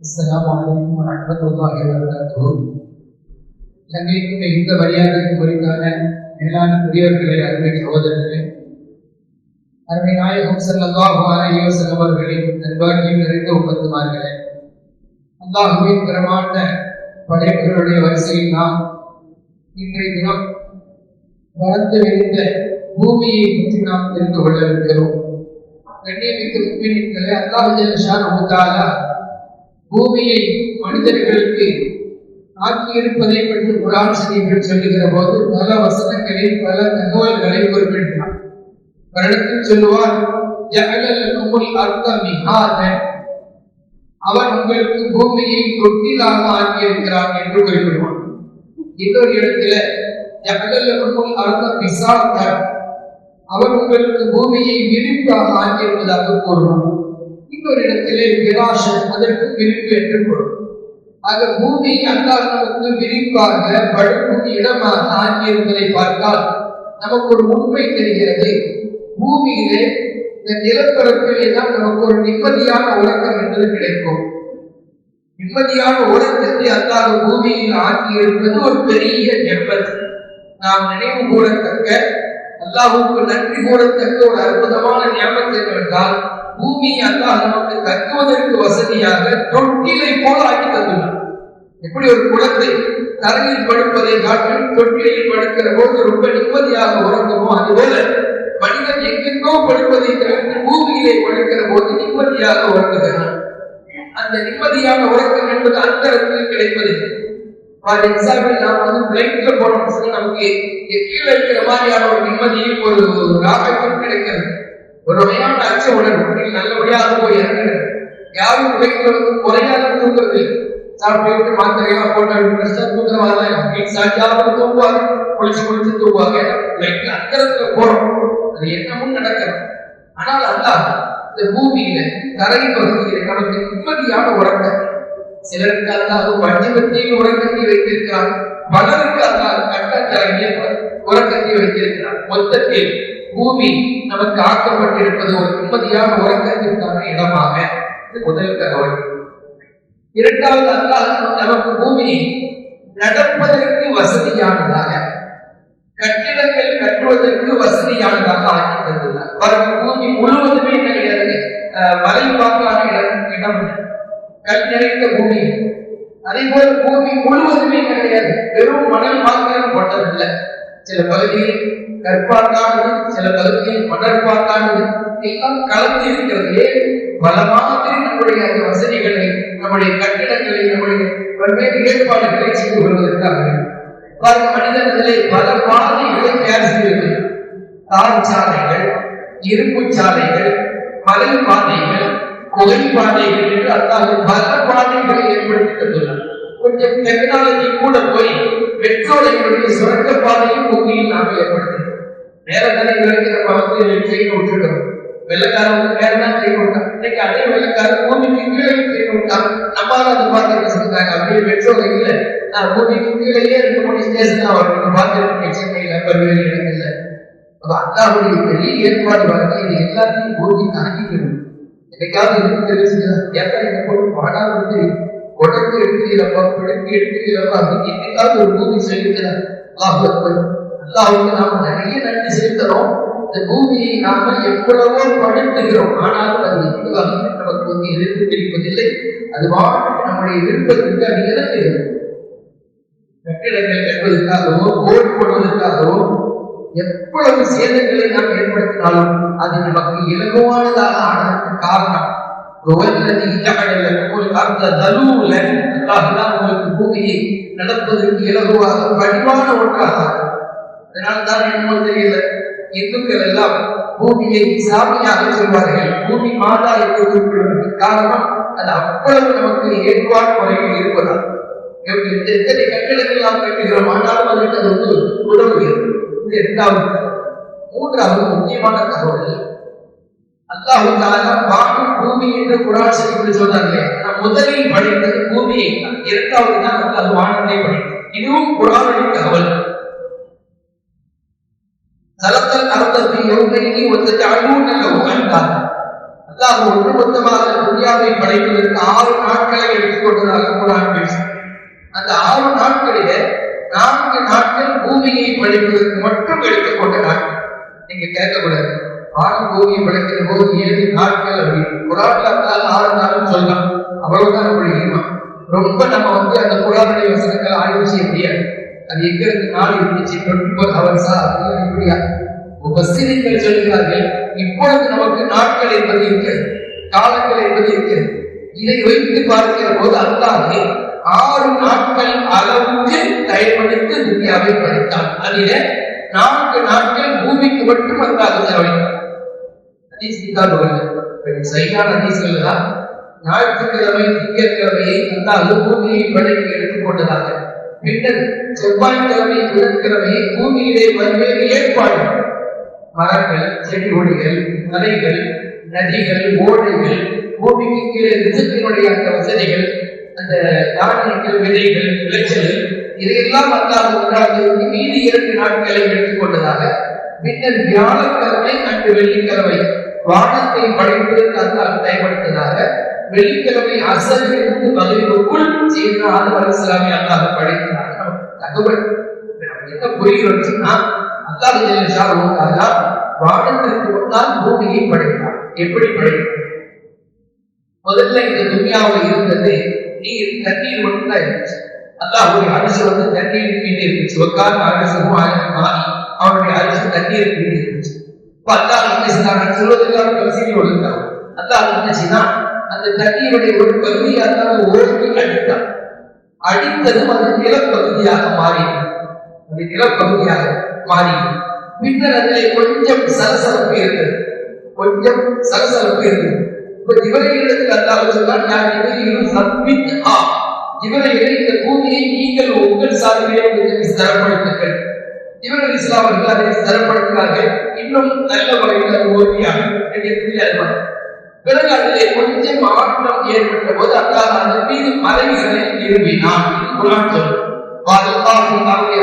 السلام عليكم ورحمة الله وبركاته சங்கைக்கும் இந்த மரியாதைக்கு உரித்தான மேலான பெரியவர்களே அருமை சகோதரர்களே அருமை நாயகம் ஸல்லல்லாஹு அலைஹி வஸல்லம் அவர்களின் நல்வாக்கியம் நிறைந்த உம்மத்துமார்களே அல்லாஹுவின் பிரமாண்ட படைப்புகளுடைய வரிசையில் நாம் இன்றைய தினம் வளர்ந்து விரிந்த பூமியை பற்றி நாம் தெரிந்து கொள்ள இருக்கிறோம் கண்ணியமிக்க முக்மினின்களே அல்லாஹ் ஜல்லஷானஹு தஆலா பூமியை மனிதர்களுக்கு ஆக்கியிருப்பதை பற்றி குரான் ஷரீஃபில் சொல்லுகிற போது பல வசனங்களில் பல தகவல்களை குறிப்பிடுகிறார் வருடத்தில் சொல்லுவார் ஜஅலலகுமுல் அவன் உங்களுக்கு பூமியை தொட்டிலாக ஆக்கியிருக்கிறான் என்று குறிப்பிடுவான். இன்னொரு இடத்துல ஜஅலலகுமுல் அவன் உங்களுக்கு பூமியை விரிப்பாக ஆக்கியிருப்பதாக கூறுவான். இன்னொரு இடத்திலே விராச அதற்கு விரிப்பு என்று பொருள். ஆக பூமி அல்லாஹ் விரிப்பாக படுக்கும் இடமாக ஆகியிருப்பதை பார்த்தால் நமக்கு ஒரு உண்மை தெரிகிறது. பூமியிலே இந்த நிலப்பரப்பிலே தான் நமக்கு ஒரு நிம்மதியான உறக்கம் என்பது கிடைக்கும். நிம்மதியான உறக்கத்தை அல்லாத பூமியில் ஆக்கியிருப்பது ஒரு பெரிய நெப்பது நாம் நினைவு கூறத்தக்க அல்லாஹுக்கு நன்றி கூறத்தக்க ஒரு அற்புதமான ஞாபகம் என்னவென்றால் பூமி அல்லாஹ் நமக்கு தங்குவதற்கு வசதியாக தொட்டிலை போல ஆக்கி தந்துள்ளார். எப்படி ஒரு குழந்தை தரையில் படுப்பதை காட்டிலும் தொட்டிலையில் படுக்கிற போது ரொம்ப நிம்மதியாக உறங்குமோ அதுபோல மனிதன் எங்கெங்கோ படுப்பதை தவிர்த்து பூமியிலே படுக்கிற போது நிம்மதியாக உறங்குகிறான். அந்த நிம்மதியான உறக்கம் என்பது அந்த இடத்தில் கிடைப்பதில்லை. ஃபார் எக்ஸாம்பிள் நாம் வந்து பிளைட்ல போனோம் நமக்கு கீழே இருக்கிற மாதிரியான ஒரு நிம்மதியும் ஒரு ராகத்தும் கிடைக்கிறது. ஒரு வகையான அச்ச உணர்வு நல்லபடியாக போய் இறங்குறது யாரும் பிளைட்ல குறையாத தூங்குறது சாப்பிட்டு மாத்திரையெல்லாம் போட்டு பெருசா தூங்குறவாங்க சாப்பிட்டு தூங்குவாங்க? குளிச்சு குளிச்சு தூங்குவாங்க. பிளைட்ல அந்த போறோம். அது என்னமும் நடக்கிறது? ஆனால் இந்த பூமியில தரை பகுதியில நமக்கு நிம்மதியான உறக்கம் சிலருக்கு அல்லாஹ் வடிவத்தையும் உறக்கத்தை வைத்திருக்கிறார் பலருக்கு அல்லாஹ் கட்டத்தரங்கிய உறக்கத்தை வைத்திருக்கிறார் மொத்தத்தில் பூமி நமக்கு ஆக்கப்பட்டிருப்பது ஒரு நிம்மதியான உறக்கத்திற்கான இடமாக இது முதல் தகவல். இரண்டாவது அல்லாஹ் நமக்கு பூமி நடப்பதற்கு வசதியானதாக கட்டிடங்கள் கட்டுவதற்கு வசதியானதாக ஆக்கி தந்துள்ளார் பாருங்க பூமி முழுவதுமே கிடையாது மலை இடம் இடம் கல் நிறைந்த பூமி அதே போல பூமி முழுவதுமே கிடையாது வெறும் மணல் மாத்திரம் கொண்டதில்லை சில பகுதியில் கற்பாக்கானது சில பகுதியில் மணற்பாக்கானது எல்லாம் கலந்து இருக்கிறது. ஏன்? பல மாதிரி நம்முடைய அந்த வசதிகளை நம்முடைய கட்டிடங்களை நம்முடைய பல்வேறு ஏற்பாடுகளை செய்து கொள்வதற்காக. பல மனிதர்களை பல பாதைகளை தயார் செய்திருக்கிறது. தார் சாலைகள் இரும்பு சாலைகள் மலை பாதைகள் குகை பாதைகள் என்று அல்லாத பல பாதைகளை ஏற்படுத்தி தந்துள்ளார் கொஞ்சம் டெக்னாலஜி கூட போய் மெட்ரோலைகளுடைய சுரங்க பாதையும் பூமியில் நாம் ஏற்படுத்தினோம் நேர தானே வரைக்கும் நம்ம வந்து விட்டுருக்கோம் வெள்ளக்காரன் வந்து வேற தான் ட்ரெயின் விட்டான் இன்னைக்கு அதே வெள்ளக்காரன் பூமிக்கு கீழே விட்டான் நம்மளால பார்த்து அப்படியே இல்லை. நான் பூமிக்கு கீழேயே ரெண்டு மூணு ஸ்டேஷன் தான் பார்த்துருக்கேன் பல்வேறு இடங்கள்ல. அப்ப அல்லாவுடைய பெரிய ஏற்பாடு வந்து இது எல்லாத்தையும் பூமி தாங்கிக்கணும் என்னைக்காவது எனக்கு தெரிஞ்சுதா ஏப்பா என்ன போட்டு உடம்பு எடுக்கிறீங்களப்பா பிடிப்பு எடுக்கிறீங்களப்பா அப்படின்னு என்னைக்காவது ஒரு பூமி செலுத்தல அல்லாஹ் அல்லாஹுக்கு நாம நிறைய நன்றி செலுத்துறோம். இந்த பூமியை நாம எவ்வளவோ படுத்துகிறோம். ஆனாலும் அது எந்த வகையில் நமக்கு வந்து எதிர்ப்பு பிடிப்பதில்லை அது வாழ்க்கை நம்முடைய விருப்பத்திற்கு அது இறங்குகிறது கட்டிடங்கள் கட்டுவதற்காகவோ கோடு போடுவதற்காகவோ எவ்வளவு சேதங்களை நாம் ஏற்படுத்தினாலும் அது நமக்கு இலகுவானதாக ஆனதற்கு காரணம். وَالَّذِي جَعَلَ لَكُمُ الْأَرْضَ ذَلُولًا அல்லாஹ் தான் உங்களுக்கு பூமியை நடப்பதற்கு இலகுவாக வடிவான ஒன்றாக அதனால தான் என்னமோ தெரியல இந்துக்கள் எல்லாம் பூமியை சாமியாக சொல்வார்கள் பூமி மாதா என்று குறிப்பிடுவதற்கு காரணம் அது அவ்வளவு நமக்கு ஏற்பாடு முறையில் இருப்பதால் எத்தனை கட்டிடங்கள் நாம் கட்டுகிறோம் ஆனாலும் அதற்கு அது வந்து உதவுகிறது இது இரண்டாவது மூன்றாவது முக்கியமான தகவல் அல்லாஹு தாலா வானம் பூமி என்று குரான் சொல்றாங்க. நான் முதலில் படித்தது பூமியை இரண்டாவது தான் அல்லாஹ் வானத்தை படித்தது. இதுவும் குரானுடைய தகவல். தலத்தல் அர்த்தத்தை யோகனைக்கு ஒத்த அழுவும் நல்ல உகழ்ந்தார் அல்லாஹ் ஒட்டுமொத்தமாக படைப்பதற்கு ஆறு நாட்களை எடுத்துக்கொண்டதாக குரான் பேசும் அந்த ஆறு நாட்களிலே நான்கு நாட்கள் பூமியை படைப்பதற்கு மட்டும் எடுத்துக்கொண்ட நாட்கள். நீங்க கேட்கக்கூடாது. வாக்கு பூமியை படைக்கிற போது ஏழு நாட்கள் அப்படின்னு குரான்ல அல்லாஹ் ஆறு நாள் சொல்லலாம். அவ்வளவுதான் நம்முடைய ரொம்ப நம்ம வந்து அந்த குரானுடைய வசனங்களை ஆய்வு செய்ய முடியாது. அது எங்க இருந்து நாள் இருந்துச்சு. டுவெண்ட்டி ஃபோர் ஹவர்ஸா அப்படின்னு இப்படியா உபஸ்திரிகள் சொல்கிறார்கள் இப்பொழுது நமக்கு நாட்கள் என்பது இருக்கிறது காலங்கள் என்பது இருக்கிறது. இதை வைத்து பார்க்கிற போது அல்லாது ஆறு நாட்கள் அளவுக்கு தயப்படுத்தி துனியாவை படைத்தான். அதில நான்கு நாட்கள் பூமிக்கு மட்டும் அல்லாது செலவழித்தான் ஹதீஸ்தான் வருது சரியான ஹதீஸ்கள் தான் ஞாயிற்றுக்கிழமை திங்கட்கிழமையை அந்த பூமியை படைக்க எடுத்துக்கொண்டதாக பின்னர் செவ்வாய்க்கிழமை புதன்கிழமையை பூமியிலே பல்வேறு ஏற்பாடு மரங்கள் செடி கொடிகள் மலைகள் நதிகள் ஓடைகள் பூமிக்கு கீழே ரிசத்தினுடைய அந்த வசதிகள் அந்த தானியங்கள் விதைகள் விளைச்சல் இதையெல்லாம் அல்லாத ஒன்றாக மீதி இரண்டு நாட்களை எடுத்துக்கொண்டதாக பின்னர் வியாழக்கிழமை அன்று வெள்ளிக்கிழமை. வானத்தை படைப்பதற்கு அல்லாஹ் பயன்படுத்ததாக வெள்ளிக்கிழமை அசலிலிருந்து மகிழ்வுக்குள் சீனா ஆதம் அலிஸ்லாமி அல்லாஹ் படைத்ததாக தகவல் என்ன புரிகிறோம் சொன்னா அல்லாஹ் ஜெல்லஷா வானத்திற்கு முன்னால் பூமியை படைத்தார் எப்படி படைத்தார் முதல்ல இந்த துன்யாவில் இருந்தது நீர் தண்ணீர் மட்டும்தான் இருந்துச்சு. அல்லாஹுடைய அரசு வந்து தண்ணீர் மீது இருந்துச்சு. உட்கார்ந்து அரசு அவனுடைய அரசு தண்ணீர் மீது இருந்துச்சு. இப்ப அல்லாஹ் என்ன செய்தாங்க சொல்வதற்கான பரிசீலனை ஒழுங்காங்க அல்லாஹ் என்ன செய்தான் அந்த தண்ணியுடைய ஒரு பகுதியை அல்லாஹ் ஓடி அடித்தான் அடித்ததும் அது நிலப்பகுதியாக மாறி அது நிலப்பகுதியாக மாறி பின்னர் அதில் கொஞ்சம் சலசலப்பு இருந்தது கொஞ்சம் சலசலப்பு இருந்தது இப்ப இவரையிடத்தில் அல்லாஹ் சொன்னால் நான் இவரையிலும் சப்மிட் ஆ இவரையிட இந்த பூமியை நீங்கள் உங்கள் சார்பிலே உங்களுக்கு ஸ்தரப்படுத்துங்கள் இவர்கள் இஸ்லாமர்கள் அதை தரப்படுத்தினார்கள் இன்னும் நல்ல முறையில் அது ஓவியாக தெரியாது பிறகு அதிலே கொஞ்சம் ஆட்டம் ஏற்பட்ட போது அல்லாஹ் அதன் மீது மறைவுகளை விரும்பினான் குரான் சொல்லும்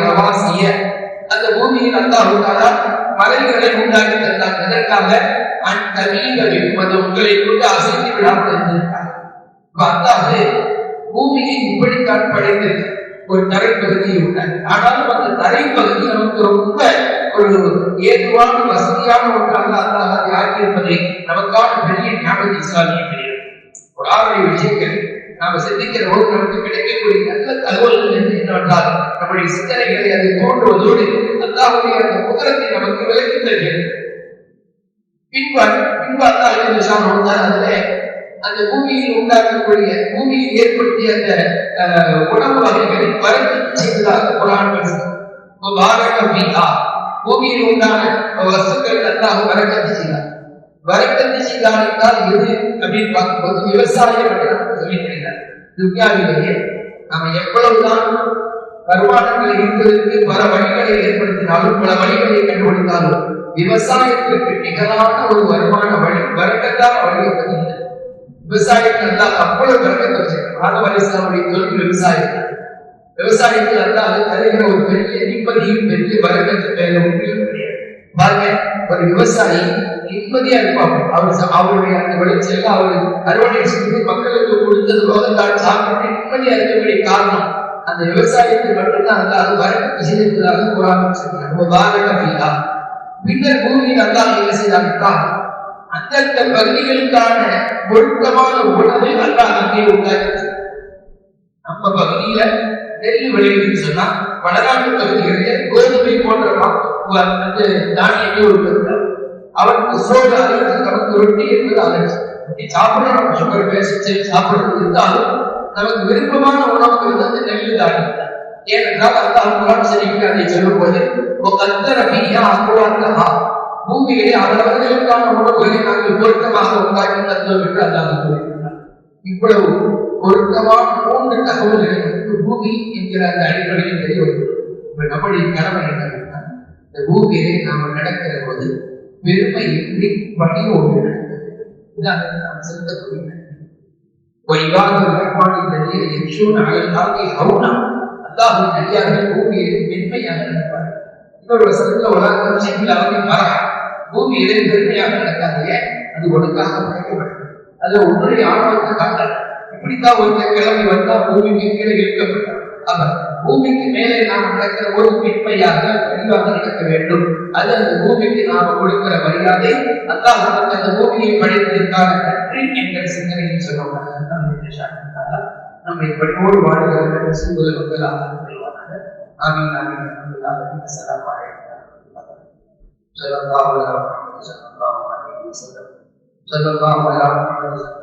ரவாசிய அந்த பூமியில் அல்லாஹ் மலைகளை உண்டாக்கி தந்தார் எதற்காக? அந்த மீத விற்பது உங்களை கொண்டு அசைத்து விடாமல் இருந்திருக்காங்க அல்லாஹ் பூமியை இப்படித்தான் படைத்திருக்கிறார். ஒரு தரைப்பகுதி உண்டாது ஆனாலும் அந்த தரைப்பகுதி நமக்கு ரொம்ப ஒரு ஏதுவான வசதியான ஒன்றாக அல்லாஹ் அதை ஆக்கியிருப்பதை நமக்கான பெரிய ஞாபகம் இஸ்லாமிய தெரியும் ஒரு ஆறுடைய விஷயங்கள் நாம சிந்திக்கிற போது நமக்கு கிடைக்கக்கூடிய நல்ல தகவல்கள் என்னவென்றால் நம்முடைய சிந்தனைகளை அதை தோன்றுவதோடு அல்லாஹுடைய அந்த குதிரத்தை நமக்கு விளக்கி தருகிறது பின்பு பின்பு அல்லாஹ் வந்தால் அந்த பூமியில் உண்டாக்கக்கூடிய பூமியில் ஏற்படுத்திய அந்த உணவு வகைகளை வரத்து செய்ததாக குரான் பூமியில் உண்டான வசுக்கள் நன்றாக வரக்கத்து செய்தார் வரக்கத்து செய்தார் என்றால் எது அப்படின்னு பார்க்கும்போது விவசாயம் என்று நமக்கு சொல்லி தருகிறார் துன்யாவிலேயே நாம எவ்வளவுதான் வருமானங்களை ஈர்ப்பதற்கு பல வழிகளை ஏற்படுத்தினாலும் பல வழிகளை கண்டுபிடித்தாலும் விவசாயத்திற்கு நிகரான ஒரு வருமான வழி வரக்கத்தான வழி என்பது விவசாயத்தில் அல்லாஹ் அவ்வளவு வரக்கத்தை வச்சிருக்கான் ஆதம் அலிஸ்லாமுடைய தொழில் விவசாயம். விவசாயத்தில் அல்லாஹ் தருகிற ஒரு பெரிய நிம்மதியும் பெரிய வரக்கத்து வேற ஒன்றிலும் பாருங்க ஒரு விவசாயி நிம்மதியா இருப்பாங்க. அவர் அவருடைய அந்த விளைச்சல் அவர் அறுவடை செய்து மக்களுக்கு கொடுத்தது போக தான் சாப்பிட்டு நிம்மதியா இருக்கக்கூடிய காரணம். அந்த விவசாயத்தை மட்டும்தான் அல்ல அது வரக்கத்து செய்திருப்பதாக குரான் சொல்கிறார் பின்னர் பூமியில் அல்லாஹ் என்ன செய்தால் அந்தந்த பகுதிகளுக்கான பொருத்தமான உணவை அல்லாஹ் அங்கே உண்டாக்கி நம்ம பகுதியில நெல் விளைவின்னு சொன்னா வடநாட்டு பகுதிகளிலே கோதுமை போன்ற வந்து தானியங்கள் இருக்கிறது அவருக்கு சோறு அலர்ஜி நமக்கு ரொட்டி என்பது அலர்ஜி ரொட்டி சாப்பிடணும் சுகர் பேசிச்சு சாப்பிடுறது இருந்தாலும் நமக்கு விருப்பமான உணவுகள் வந்து நெல் தானியம் ஏனென்றால் அல்லாஹ் குரான் ஷரீஃபில் அதை சொல்லும் போது அத்தனை மீயா அக்குவாத்தஹா பூமியிலே அவரவர்களுக்கான உணவுகளை நாங்கள் பொருத்தமாக உண்டாக்கி தந்தோம் என்று அல்லாஹ் கூறுகிறார் இவ்வளவு பொருத்தமான மூன்று தகவல்களை பூமி என்கிற அந்த அடிப்படையில் தெரிய வரும் நம்முடைய கடமை என்ன இந்த பூமியிலே நாம் நடக்கிற போது பெருமை இன்றி பணியோடு நடக்கிறது நாம் செலுத்தக்கூடிய வைகாத ரஹ்மானின் யக்ஷூன் அழகாக ஹவுனா. அல்லாஹின் அடியார்கள் பூமியிலே மென்மையாக நடப்பார்கள். இன்னொரு வசனத்துல உலகம் சிங்கில் மரகம் பூமியிலே பெருமையாக நடக்காதே அது ஒழுங்காக படைக்கப்பட்டது அது உன்னுடைய ஆணவத்தை காட்ட இப்படித்தான் ஒருத்தர் கிளம்பி வந்தால் பூமிக்கு கீழே இழுக்கப்பட்டார் அவர் பூமிக்கு மேலே நாம் நடக்கிற ஒரு பிற்பையாக தெளிவாக நடக்க வேண்டும். அது அந்த பூமிக்கு நாம் கொடுக்கிற மரியாதை. அதான் நமக்கு அந்த பூமியை படைத்ததற்கான நன்றி என்ற சிந்தனையில் சொல்லுவாங்க நம்ம இப்படியோடு வாழ்கிற சூழல்களாக கொள்வாங்க ஆமீன் ஆமீன். அல்லாஹ் அஸ்ஸலாமு அலைக்கும். صلى الله على محمد صلى الله عليه وسلم صلى الله على محمد